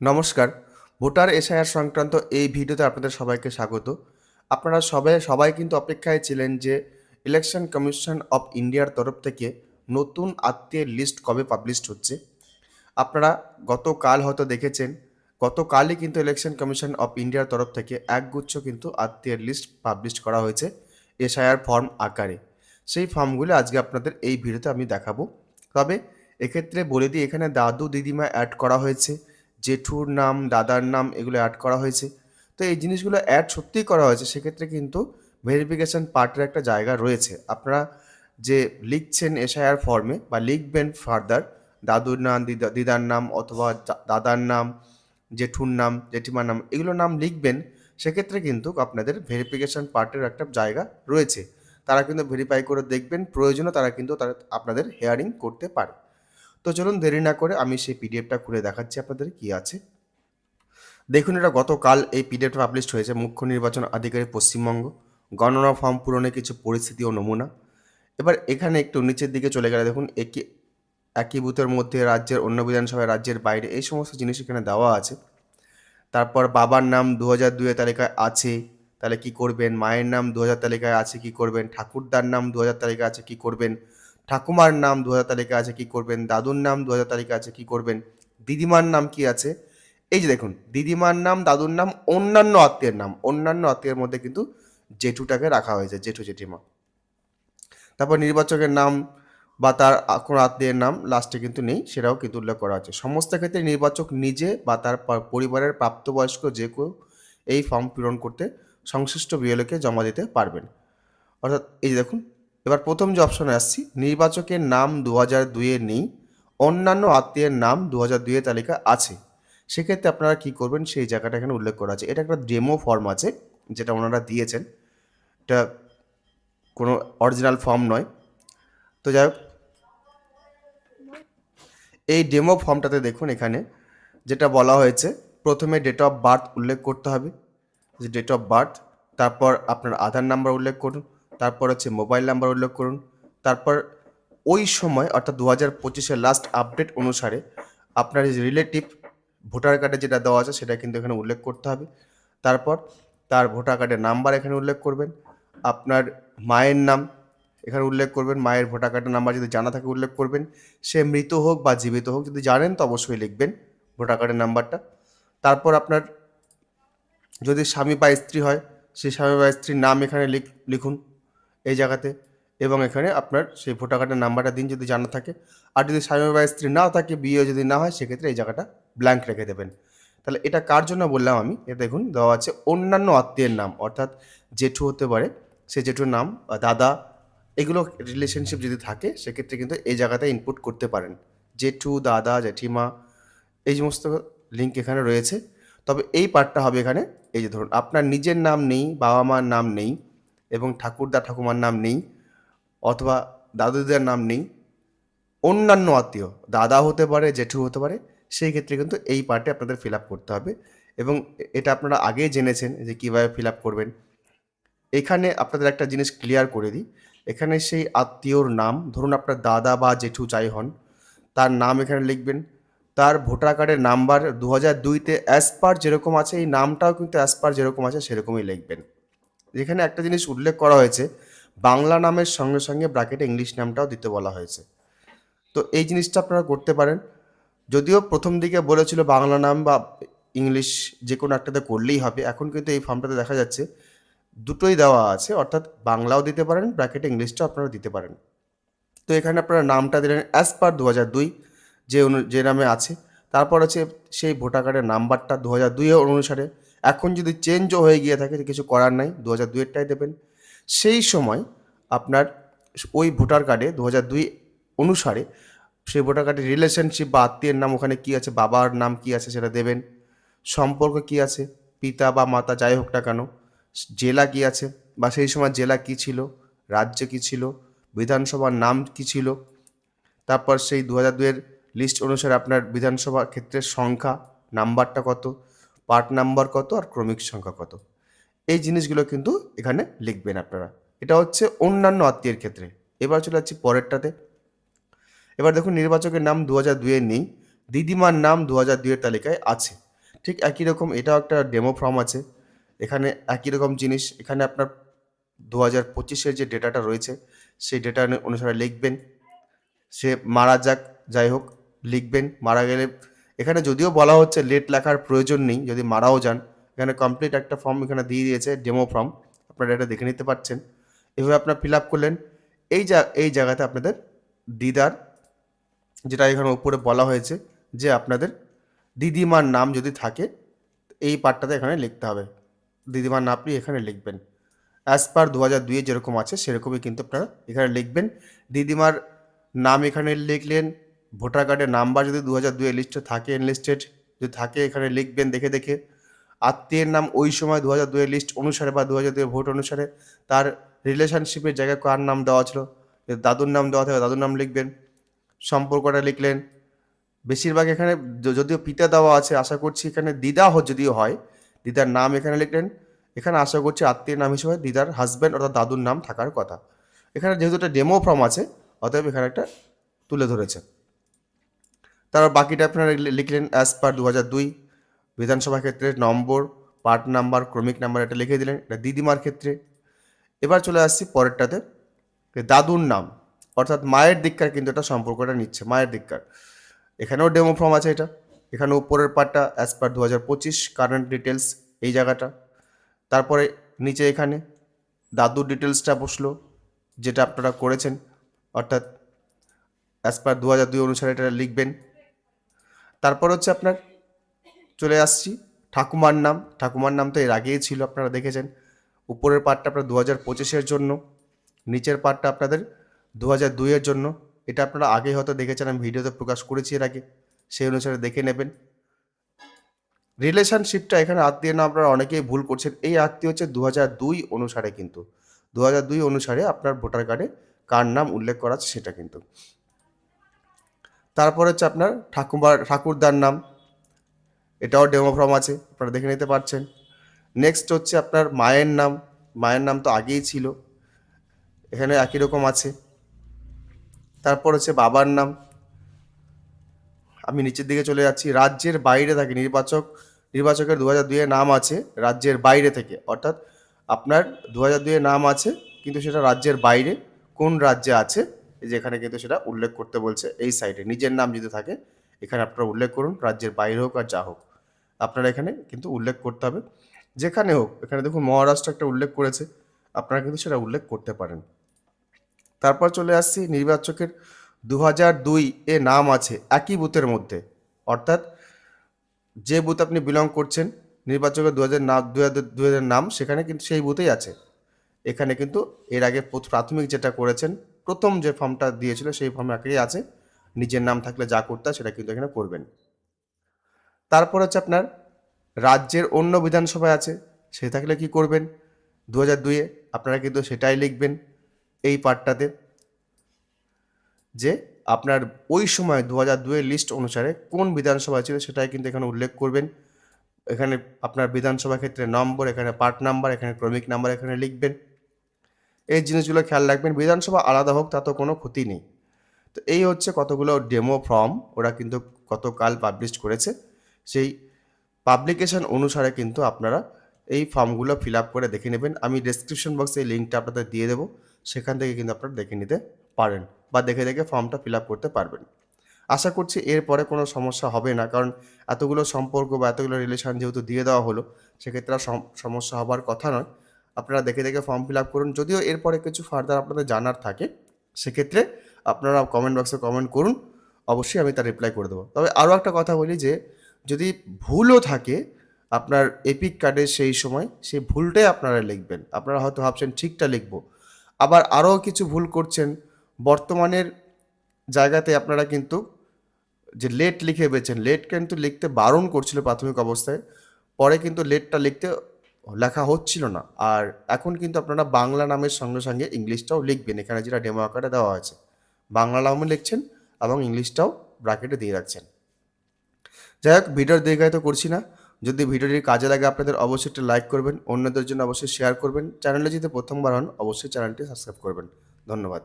নমস্কার। Voter SIR সংক্রান্ত এই ভিডিওতে আপনাদের সবাইকে স্বাগত। আপনারা সবাই সবাই কিন্তু অপেক্ষায় ছিলেন যে ইলেকশন কমিশন অফ ইন্ডিয়ার তরফ থেকে নতুন আত্মীয়ের লিস্ট কবে পাবলিশড হচ্ছে। আপনারা গতকাল হয়তো দেখেছেন, গতকালই কিন্তু ইলেকশন কমিশন অফ ইন্ডিয়ার তরফ থেকে একগুচ্ছ কিন্তু আত্মীয়ের লিস্ট পাবলিশ করা হয়েছে এসআইআর ফর্ম আকারে। সেই ফর্মগুলো আজকে আপনাদের এই ভিডিওতে আমি দেখাবো। তবে এক্ষেত্রে বলে দিই, এখানে দাদু, দিদিমা অ্যাড করা হয়েছে। জেঠুর নাম, দাদার নাম এগুলো অ্যাড করা হয়েছে। তো এই জিনিসগুলো অ্যাড সত্যিই করা হয়েছে, সেক্ষেত্রে কিন্তু ভেরিফিকেশন পার্টের একটা জায়গা রয়েছে। আপনারা যে লিখছেন এসআইআর ফর্মে বা লিখবেন ফার্দার দাদুর নাম, দিদা, দিদার নাম অথবা দাদার নাম, জেঠুর নাম, জেঠিমার নাম এগুলো নাম লিখবেন, সেক্ষেত্রে কিন্তু আপনাদের ভেরিফিকেশন পার্টের একটা জায়গা রয়েছে। তারা কিন্তু ভেরিফাই করে দেখবেন, প্রয়োজনে তারা কিন্তু তারা আপনাদের হেয়ারিং করতে পারে। তো চলুন দেরি না করে আমি সেই পিডিএফটা খুলে দেখাচ্ছি আপনাদের কি আছে। দেখুন এটা গতকাল এই পিডিএফটা পাবলিশ হয়েছে, মুখ্য নির্বাচন আধিকারিক পশ্চিমবঙ্গ। গণনা ফর্ম পূরণের কিছু পরিস্থিতি ও নমুনা। এবার এখানে একটু নিচের দিকে চলে গেলে দেখুন, একই একই বুথের মধ্যে রাজ্যের, অন্য বিধানসভায় রাজ্যের বাইরে এই সমস্ত জিনিস এখানে দেওয়া আছে। তারপর বাবার নাম দু হাজার দুয়ের তালিকায় আছে, তাহলে কি করবেন? মায়ের নাম দু হাজার তালিকায় আছে, কি করবেন? ঠাকুরদার নাম দু হাজার তালিকায় আছে, কি করবেন? ঠাকুমার নাম দু হাজার তালিকায় আছে, কি করবেন? দাদুর নাম দু হাজার তালিকায় আছে, কি করবেন? দিদিমার নাম কি আছে? এই যে দেখুন, দিদিমার নাম, দাদুর নাম, অন্যান্য আত্মীয়ের নাম, অন্যান্য আত্মীয়ের মধ্যে কিন্তু জেঠুটাকে রাখা হয়েছে, জেঠু জেঠিমা। তারপর নির্বাচকের নাম বা তার কোনো আত্মীয়ের নাম লাস্টে কিন্তু নেই, সেটাও কিন্তু উল্লেখ করা আছে। সমস্ত ক্ষেত্রে নির্বাচক নিজে বা তার পরিবারের প্রাপ্তবয়স্ক যে কেউ এই ফর্ম পূরণ করতে সংশ্লিষ্ট বিএলওকে জমা দিতে পারবেন। অর্থাৎ এই যে দেখুন এবার প্রথম যে অপশনে আসছি, নির্বাচকের নাম দু হাজার দুইয়ে নেই, অন্যান্য আত্মীয়ের নাম দু হাজার দুইয়ের তালিকা আছে। সেক্ষেত্রে আপনারা কি করবেন, সেই জায়গাটা এখানে উল্লেখ করা আছে। এটা একটা ডেমো ফর্ম আছে, যেটা ওনারা দিয়েছেন। এটা কোনো অরিজিনাল ফর্ম নয়। তো যাই হোক, এই ডেমো ফর্মটাতে দেখুন এখানে, যেটা বলা হয়েছে, প্রথমে ডেট অফ বার্থ উল্লেখ করতে হবে। যে ডেট অফ বার্থ তারপর আপনার আধার নাম্বার উল্লেখ করুন। তারপর হচ্ছে মোবাইল নাম্বার উল্লেখ করুন। তারপর ওই সময়, অর্থাৎ দু হাজার পঁচিশের লাস্ট আপডেট অনুসারে আপনার রিলেটিভ ভোটার কার্ডে যেটা দেওয়া আছে, সেটা কিন্তু এখানে উল্লেখ করতে হবে। তারপর তার ভোটার কার্ডের নাম্বার এখানে উল্লেখ করবেন। আপনার মায়ের নাম এখানে উল্লেখ করবেন। মায়ের ভোটার কার্ডের নাম্বার যদি জানা থাকে উল্লেখ করবেন। সে মৃত হোক বা জীবিত হোক, যদি জানেন তো অবশ্যই লিখবেন ভোটার কার্ডের নাম্বারটা তারপর আপনার যদি স্বামী বা স্ত্রী হয়, সেই স্বামী বা স্ত্রীর নাম এখানে লিখ- লিখুন। এই জায়গাতে এবং এখানে আপনার সেই ভোটার কার্ডের নাম্বারটা দিন যদি জানা থাকে। আর যদি স্বামী বা স্ত্রী নাও থাকে, বিয়ে যদি না হয়, সেক্ষেত্রে এই জায়গাটা ব্ল্যাঙ্ক রেখে দেবেন। তাহলে এটা কার জন্য বললাম আমি? এটা দেখুন, দেওয়া আছে অন্যান্য আত্মীয়ের নাম, অর্থাৎ জেঠু হতে পারে, সে জেঠুর নাম দাদা, এগুলো রিলেশনশিপ যদি থাকে, সেক্ষেত্রে কিন্তু এই জায়গাতে ইনপুট করতে পারেন। জেঠু, দাদা, জেঠিমা, এই সমস্ত লিঙ্ক এখানে রয়েছে। তবে এই পার্টটা হবে এখানে, এই যে ধরুন, আপনার নিজের নাম নেই বাবা মার নাম নেই এবং ঠাকুরদা ঠাকুমার নাম নেই অথবা দাদুদের নাম নেই, অন্যান্য আত্মীয়, দাদা হতে পারে, জেঠু হতে পারে, সেই ক্ষেত্রে কিন্তু এই পার্টে আপনাদের ফিল আপ করতে হবে এবং এটা আপনারা আগেই জেনেছেন যে কীভাবে ফিল আপ করবেন। এখানে আপনাদের একটা জিনিস ক্লিয়ার করে দিই, এখানে সেই আত্মীয়র নাম, ধরুন আপনার দাদা বা জেঠু চাই হন, তার নাম এখানে লিখবেন, তার ভোটার কার্ডের নাম্বার দু হাজার দুইতে অ্যাজ পার যেরকম আছে, এই নামটাও কিন্তু অ্যাজ পার যেরকম আছে, সেরকমই লিখবেন। এখানে একটা জিনিস উল্লেখ করা হয়েছে, বাংলা নামের সঙ্গে সঙ্গে ব্র্যাকেটে ইংলিশ নামটাও দিতে বলা হয়েছে। তো এই জিনিসটা আপনারা করতে পারেন। যদিও প্রথম দিকে বলেছিল বাংলা নাম বা ইংলিশ যে কোনো একটাতে করলেই হবে, এখন কিন্তু এই ফর্মটাতে দেখা যাচ্ছে দুটোই দেওয়া আছে, অর্থাৎ বাংলাও দিতে পারেন, ব্র্যাকেটে ইংলিশটাও আপনারা দিতে পারেন। তো এখানে আপনারা নামটা দিলেন অ্যাজ পার দু হাজার দুই যে অনু, যে নামে আছে, তারপর হচ্ছে সেই ভোটার কার্ডের নাম্বারটা দু হাজার দুইয়ের অনুসারে এখন যদি চেঞ্জও হয়ে গিয়ে থাকে কিছু করার নাই দু হাজার দুইয়েরটাই দেবেন। সেই সময় আপনার ওই ভোটার কার্ডে দু হাজার দুই অনুসারে সেই ভোটার কার্ডের রিলেশনশিপ বা আত্মীয়ের নাম ওখানে কী আছে, বাবার নাম কী আছে সেটা দেবেন। সম্পর্ক কী আছে, পিতা বা মাতা যাই হোক না কেন, জেলা কী আছে বা সেই সময় জেলা কী ছিল, রাজ্য কী ছিল, বিধানসভার নাম কী ছিল, তারপর সেই দু হাজার দুয়ের লিস্ট অনুসারে আপনার বিধানসভা ক্ষেত্রের সংখ্যা নাম্বারটা কত পার্ট নাম্বার কত আর ক্রমিক সংখ্যা কত? এই জিনিসগুলো কিন্তু এখানে লিখবেন আপনারা। এটা হচ্ছে অন্যান্য আত্মীয়ের ক্ষেত্রে। এবার চলে যাচ্ছি পরেরটাতে। এবার দেখুন, নির্বাচকের নাম দু হাজার দুইয়ের নেই, দিদিমার নাম দু হাজার দুইয়ের তালিকায় আছে। ঠিক একই রকম এটাও একটা ডেমো ফর্ম আছে। এখানে একই রকম জিনিস, এখানে আপনার দু হাজার পঁচিশের যে ডেটাটা রয়েছে, সেই ডেটা অনুসারে লিখবেন। সে মারা যাক, যাই হোক, লিখবেন। মারা গেলে এখানে যদিও বলা হচ্ছে লেট লেখার প্রয়োজন নেই, যদি মারাও যান, এখানে কমপ্লিট একটা ফর্ম এখানে দিয়ে দিয়েছে ডেমো ফর্ম আপনারা এটা দেখে নিতে পারছেন। এভাবে আপনার ফিল আপ করলেন, এই যা, এই জায়গাতে আপনাদের দিদার, যেটা এখানে উপরে বলা হয়েছে, যে আপনাদের দিদিমার নাম যদি থাকে, এই পার্টটাতে এখানে লিখতে হবে। দিদিমার নাম আপনি এখানে লিখবেন। অ্যাজ পার দু হাজার দুইয়ে যেরকম আছে, সেরকমই কিন্তু আপনারা এখানে লিখবেন। দিদিমার নাম এখানে লিখলেন ভোটার কার্ডের নাম্বার যদি দু হাজার দুইয়ের লিস্টে থাকে এনলিস্টেড যদি থাকে এখানে লিখবেন দেখে দেখে। আত্মীয়ের নাম ওই সময় দু হাজার দুইয়ের লিস্ট অনুসারে বা দু হাজার দুইয়ের ভোট অনুসারে, তার রিলেশনশিপের জায়গায় কার নাম দেওয়া ছিল যদি দাদুর নাম দেওয়া থাকে দাদুর নাম লিখবেন, সম্পর্কটা লিখলেন। বেশিরভাগ এখানে যদিও পিতা দেওয়া আছে, আশা করছি এখানে দিদা যদিও হয়, দিদার নাম এখানে লিখলেন। এখানে আশা করছি আত্মীয়ের নাম হিসেবে দিদার হাজব্যান্ড অর্থাৎ দাদুর নাম থাকার কথা। এখানে যেহেতু একটা ডেমো ফর্ম আছে, অতএব এখানে একটা তুলে ধরেছে। তারপর বাকিটা আপনারা লিখলেন অ্যাজ পার দু হাজার দুই। বিধানসভা ক্ষেত্রে নম্বর পার্ট নাম্বার ক্রমিক নাম্বার এটা লিখে দিলেন, এটা দিদিমার ক্ষেত্রে। এবার চলে আসছি পরেরটাতে দাদুর নাম, অর্থাৎ মায়ের দিককার কিন্তু এটা সম্পর্কটা নিচ্ছে, মায়ের দিককার। এখানেও ডেমো ফর্ম আছে এটা, এখানে উপরের পার্টটা অ্যাজ পার দু হাজার পঁচিশ কারেন্ট ডিটেলস এই জায়গাটা। তারপরে নিচে এখানে দাদুর ডিটেলসটা বসল, যেটা আপনারা করেছেন, অর্থাৎ অ্যাজ পার দু হাজার দুই অনুসারে এটা লিখবেন। তারপর হচ্ছে আপনার চলে আসছি ঠাকুমার নাম। ঠাকুমার নাম তো এর আগেই ছিল, আপনারা দেখেছেন। উপরের পার্টটা আপনার দু হাজার পঁচিশের জন্য, নিচের পার্টটা আপনাদের দু হাজার দুইয়ের জন্য। এটা আপনারা আগে হয়তো দেখেছেন, আমি ভিডিওতে প্রকাশ করেছি এর আগে। সেই অনুসারে দেখে নেবেন। রিলেশনশিপটা এখানে আত্মীয় নাম আপনারা অনেকেই ভুল করছেন। এই আত্মীয় হচ্ছে দু হাজার দুই অনুসারে কিন্তু। দু হাজার দুই অনুসারে আপনার ভোটার কার্ডে কার নাম উল্লেখ করা আছে সেটা কিন্তু। তারপর হচ্ছে আপনার ঠাকুমার, ঠাকুরদার নাম। এটাও ডেমো ফর্ম আছে, আপনারা দেখে নিতে পারছেন। নেক্সট হচ্ছে আপনার মায়ের নাম। মায়ের নাম তো আগেই ছিল। এখানে একই রকম আছে। তারপর হচ্ছে বাবার নাম। আমি নিচের দিকে চলে যাচ্ছি। রাজ্যের বাইরে থাকে, নির্বাচক, নির্বাচকের দু হাজার দুইয়ের নাম আছে রাজ্যের বাইরে থেকে। অর্থাৎ আপনার দু হাজার দুইয়ের নাম আছে, কিন্তু সেটা রাজ্যের বাইরে কোন রাজ্যে আছে এই যে এখানে কিন্তু সেটা উল্লেখ করতে বলছে এই সাইডে নিজের নাম যদি থাকে, এখানে আপনারা উল্লেখ করুন, রাজ্যের বাইরে হোক আর যা হোক। আপনারা এখানে কিন্তু উল্লেখ করতে হবে। যেখানে হোক, এখানে দেখুন মহারাষ্ট্র একটা উল্লেখ করেছে, আপনারা কিন্তু সেটা উল্লেখ করতে পারেন। তারপর চলে আসছি, নির্বাচকের দু হাজার দুই এ নাম আছে একই বুথের মধ্যে। অর্থাৎ যে বুথ আপনি বিলং করছেন, নির্বাচকের দু হাজার নাম দু হাজার নাম সেখানে কিন্তু সেই বুথেই আছে। এখানে কিন্তু এর আগে প্রথ- প্রাথমিক যেটা করেছেন প্রথম যে ফর্মটা দিয়েছিল সেই ফর্মে একই আছে। নিজের নাম থাকলে যা করতে সেটা কিন্তু এখানে করবেন। তারপর হচ্ছে আপনার রাজ্যের অন্য বিধানসভায় আছে, সে থাকলে কি করবেন? দু হাজার দুইয়ে আপনারা কিন্তু সেটাই লিখবেন এই পার্টটাতে যে আপনার ওই সময় দু হাজার দুয়ের লিস্ট অনুসারে কোন বিধানসভা ছিল সেটাই কিন্তু এখানে উল্লেখ করবেন। এখানে আপনার বিধানসভা ক্ষেত্রে নম্বর, এখানে পার্ট নাম্বার, এখানে ক্রমিক নাম্বার এখানে লিখবেন। এই জিনিসগুলো খেয়াল রাখবেন, বিধানসভা আলাদা হোক, তাতে কোনো ক্ষতি নেই। তো এই হচ্ছে কতগুলো ডেমো ফর্ম, ওরা কিন্তু গতকাল পাবলিশ করেছে। সেই পাবলিকেশন অনুসারে কিন্তু আপনারা এই ফর্মগুলো ফিল আপ করে দেখে নেবেন। আমি ডেসক্রিপশন বক্সে এই লিঙ্কটা আপনাদের দিয়ে দেবো, সেখান থেকে কিন্তু আপনারা দেখে নিতে পারেন বা দেখে দেখে ফর্মটা ফিল আপ করতে পারবেন। আশা করছি এরপরে কোনো সমস্যা হবে না, কারণ এতগুলো সম্পর্ক বা এতগুলো রিলেশন যেহেতু দিয়ে দেওয়া হলো, সেক্ষেত্রে সমস্যা হবার কথা নয়। আপনারা দেখে দেখে ফর্ম ফিল আপ করুন। যদিও এরপরে কিছু ফার্দার আপনাদের জানার থাকে, সেক্ষেত্রে আপনারা কমেন্ট বক্সে কমেন্ট করুন। অবশ্যই আমি তার রিপ্লাই করে দেবো। তবে আরও একটা কথা বলি যে, যদি ভুলও থাকে, আপনার এপিক কার্ডের সেই সময়, সেই ভুলটাই আপনারা লিখবেন। আপনারা হয়তো ভাবছেন, ঠিকটা লিখব। আবার আরও কিছু ভুল করছেন, বর্তমানের জায়গাতে আপনারা কিন্তু যে লেট লিখে পেয়েছেন লেট কিন্তু লিখতে বারণ করছিল প্রাথমিক অবস্থায়, পরে কিন্তু লেটটা লিখতে লেখা হচ্ছিল না। আর এখন কিন্তু আপনারা বাংলা নামের সঙ্গে সঙ্গে ইংলিশটাও লিখবেন। এখানে যেটা ডেমো আকারে দেওয়া আছে বাংলা নামও লিখছেন এবং ইংলিশটাও ব্র্যাকেটে দিয়ে রাখছেন। যাই হোক, ভিডিওর দীর্ঘায়িত করছি না। যদি ভিডিওটি কাজে লাগে আপনাদের অবশ্যই একটা লাইক করবেন। অন্যদের জন্য অবশ্যই শেয়ার করবেন। চ্যানেলে যদি প্রথমবার হন, অবশ্যই চ্যানেলটি সাবস্ক্রাইব করবেন। ধন্যবাদ।